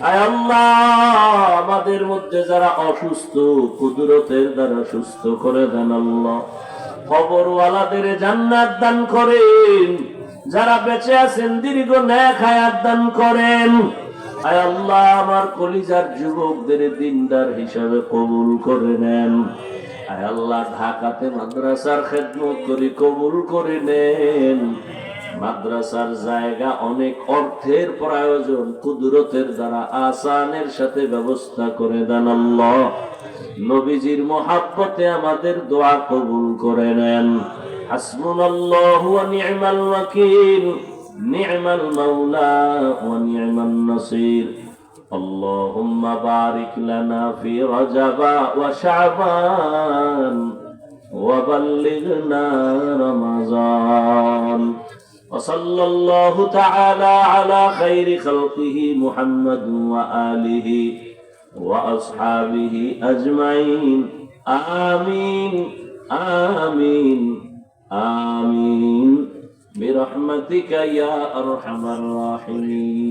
আমাদের মধ্যে যারা অসুস্থ, কুদরতের দ্বারা সুস্থ করে দেন আল্লাহ। খবরওয়ালাদের জান্নাত দান করেন। যারা বেঁচে আছেন, দীর্ঘ ন্যাক হায়াত দান করেন। আয় আল্লাহ, আমার কলিজার যুবকদের দিনদার হিসাবে কবুল করে নেন। আয় আল্লাহ, ঢাকাতে মাদ্রাসার খেদমত করি কবুল করে নেন। মাদ্রাসার জায়গা অনেক অর্থের প্রয়োজন কুদরতের দ্বারা আসানের সাথে ব্যবস্থা করে দেন আল্লাহ নবীজির মহাব্বতে আমাদের দোয়া কবুল করে নেন হাসবুনাল্লাহু ওয়া নি'মাল ওয়াকিল নি'মাল মাওলা ওয়া নি'মান নাসির اللهم بارك لنا في رجب وشعبان وبلغنا رمضان وصلى الله تعالى على خير خلقه محمد وآله وأصحابه أجمعين. آمين. آمين. آمين. برحمتك يا أرحم الراحمين.